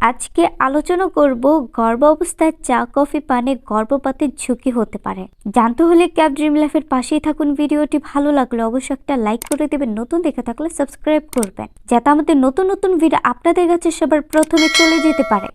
আজকে আলোচনা করব গর্ভ অবস্থায় চা, কফি পানে গর্ভপাতের ঝুঁকি হতে পারে। জানতে হলে ক্যাব ড্রিম লাইফের পাশেই থাকুন। ভিডিওটি ভালো লাগলে অবশ্যই একটা লাইক করে দেবেন। নতুন দেখে থাকলে সাবস্ক্রাইব করবেন, যাতে আমাদের নতুন নতুন ভিডিও আপনাদের কাছে সবার প্রথমে চলে যেতে পারে।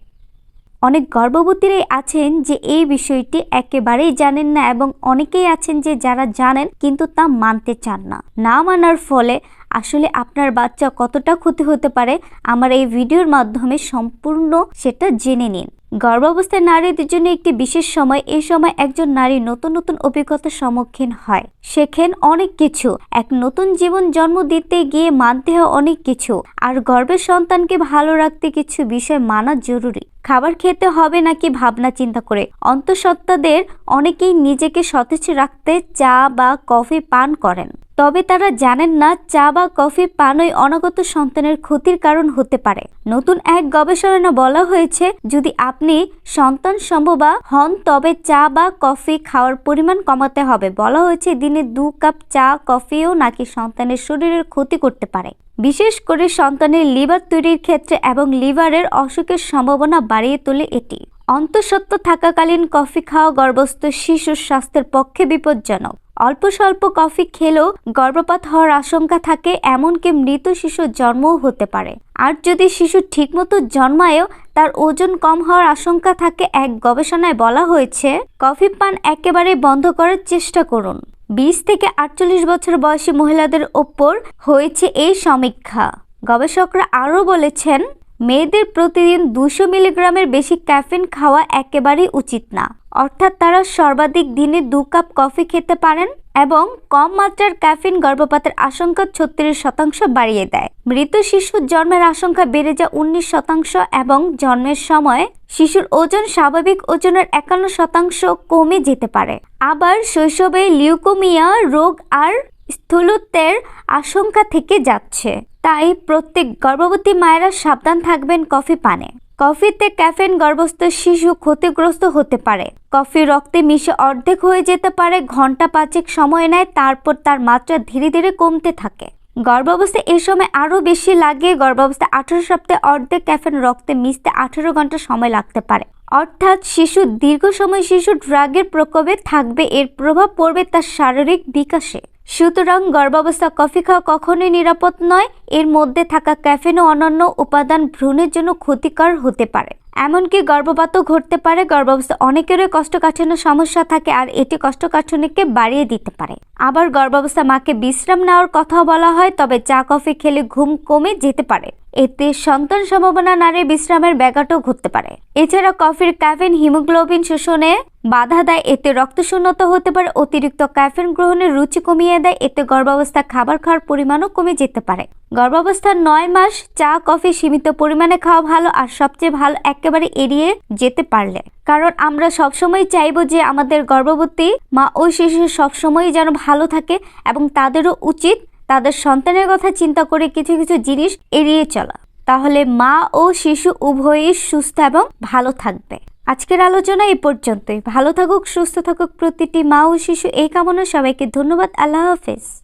অনেক গর্ভবতীরাই আছেন যে এই বিষয়টি একেবারেই জানেন না এবং অনেকেই আছেন যে যারা জানেন কিন্তু তা মানতে চান না। না মানার ফলে আসলে আপনার বাচ্চা কতটা ক্ষতি হতে পারে আমার এই ভিডিওর মাধ্যমে সম্পূর্ণ সেটা জেনে নিন। গর্ভাবস্থায় নারীদের জন্য একটি বিশেষ সময় এই সময় একজন নারী নতুন নতুন অভিজ্ঞতার সম্মুখীন হয়। শেখেন অনেক কিছু, এক নতুন জীবন জন্ম দিতে গিয়ে মানতে হয় অনেক কিছু, আর গর্ভের সন্তানকে ভালো রাখতে কিছু বিষয় মানা জরুরি। খাবার খেতে হবে নাকি ভাবনা চিন্তা করে? অন্তঃসত্ত্বাদের অনেকেই নিজেকে সতেজ রাখতে চা বা কফি পান করেন। তবে তারা জানেন না, চা বা কফি পানই অনাগত সন্তানের ক্ষতির কারণ হতে পারে। নতুন এক গবেষণা বলা হয়েছে, যদি আপনি সন্তান সম্ভবা হন, তবে চা বা কফি খাওয়ার পরিমাণ কমাতে হবে। বলা হয়েছে, দিনে দু কাপ চা, কফিও নাকি সন্তানের শরীরের ক্ষতি করতে পারে। বিশেষ করে সন্তানের লিভার তৈরির ক্ষেত্রে এবং লিভারের অসুখের সম্ভাবনা বাড়িয়ে তোলে এটি। অন্তঃসত্ত্ব থাকাকালীন কফি খাওয়া গর্ভস্থ শিশুর স্বাস্থ্যের পক্ষে বিপজ্জনক। অল্প স্বল্প কফি খেলেও গর্ভপাত হওয়ার আশঙ্কা থাকে, এমনকি মৃত শিশুর জন্মও হতে পারে। আর যদি শিশু ঠিকমতো জন্মায়ও, তার ওজন কম হওয়ার আশঙ্কা থাকে, এক গবেষণায় বলা হয়েছে, কফি পান একেবারে বন্ধ করার চেষ্টা করুন। বিশ থেকে আটচল্লিশ বছর বয়সী মহিলাদের ওপর হয়েছে এই সমীক্ষা। গবেষকরা আরও বলেছেন, মেয়েদের প্রতিদিন দুশো মিলিগ্রামের বেশি ক্যাফিন খাওয়া একেবারেই উচিত না। অর্থাৎ তারা সর্বাধিক দিনে দু কাপ কফি খেতে পারেন এবং কম মাত্রার ক্যাফিন গর্ভপাতের আশঙ্কা ছত্রিশ শতাংশ বাড়িয়ে দেয়। মৃত শিশুর জন্মের আশঙ্কা বেড়ে যায় উনিশ শতাংশ এবং জন্মের সময় শিশুর ওজন স্বাভাবিক ওজনের একান্ন শতাংশ কমে যেতে পারে। আবার শৈশবে লিউকোমিয়া রোগ আর স্থূলত্বের আশঙ্কা থেকে যাচ্ছে। তাই প্রত্যেক গর্ভবতী মায়েরা সাবধান থাকবেন কফি পানে। কফিতে ক্যাফেন গর্ভস্থ শিশু ক্ষতিগ্রস্ত হতে পারে। কফি রক্তে মিশে অর্ধেক হয়ে যেতে পারে, ঘণ্টা পাঁচেক সময় নেয়, তারপর তার মাত্রা ধীরে ধীরে কমতে থাকে। গর্ভাবস্থায় এই সময় আরও বেশি লাগে গর্ভাবস্থায় আঠারো সপ্তাহে অর্ধেক ক্যাফেন রক্তে মিশতে আঠারো ঘণ্টা সময় লাগতে পারে। অর্থাৎ শিশু দীর্ঘ সময় শিশু ড্রাগের প্রকোপে থাকবে, এর প্রভাব পড়বে তার শারীরিক বিকাশে। সুতরাং গর্ভাবস্থা কফি খাওয়া কখনোই নিরাপদ নয়। এর মধ্যে থাকা ক্যাফেন ও অন্যান্য উপাদান ভ্রূণের জন্য ক্ষতিকর হতে পারে। এমনকি গর্ভপাতও ঘটতে পারে। গর্ভাবস্থা অনেকেরই কষ্টকাঠিন্য সমস্যা থাকে আর এটি কষ্টকাঠিন্যকে বাড়িয়ে দিতে পারে। আবার গর্ভাবস্থা মাকে বিশ্রাম নেওয়ার কথাও বলা হয়, তবে চা, কফি খেলে ঘুম কমে যেতে পারে। এতে সন্তান সম্ভাবনা নারীর বিশ্রামের ব্যাঘাতও ঘটতে পারে। এছাড়া কফির ক্যাফেন হিমোগ্লোবিন শোষণে বাধা দেয়, এতে রক্তশূন্যতা হতে পারে। অতিরিক্ত ক্যাফেন গ্রহণের রুচি কমিয়ে দেয়, এতে গর্ভাবস্থা খাবার খাওয়ার পরিমাণও কমে যেতে পারে। গর্ভাবস্থার নয় মাস চা, কফি সীমিত পরিমাণে খাওয়া ভালো আর সবচেয়ে ভালো একেবারে এড়িয়ে যেতে পারলে। কারণ আমরা সবসময় চাইব যে আমাদের গর্ভবতী মা ও শিশু সবসময় যেন ভালো থাকে এবং তাদেরও উচিত তাদের সন্তানের কথা চিন্তা করে কিছু কিছু জিনিস এড়িয়ে চলা। তাহলে মা ও শিশু উভয়ই সুস্থ এবং ভালো থাকবে। আজকের আলোচনা এই পর্যন্তই। ভালো থাকুক, সুস্থ থাকুক প্রতিটি মা ও শিশু। এই কামনা সবাইকে ধন্যবাদ। আল্লাহ হাফেজ।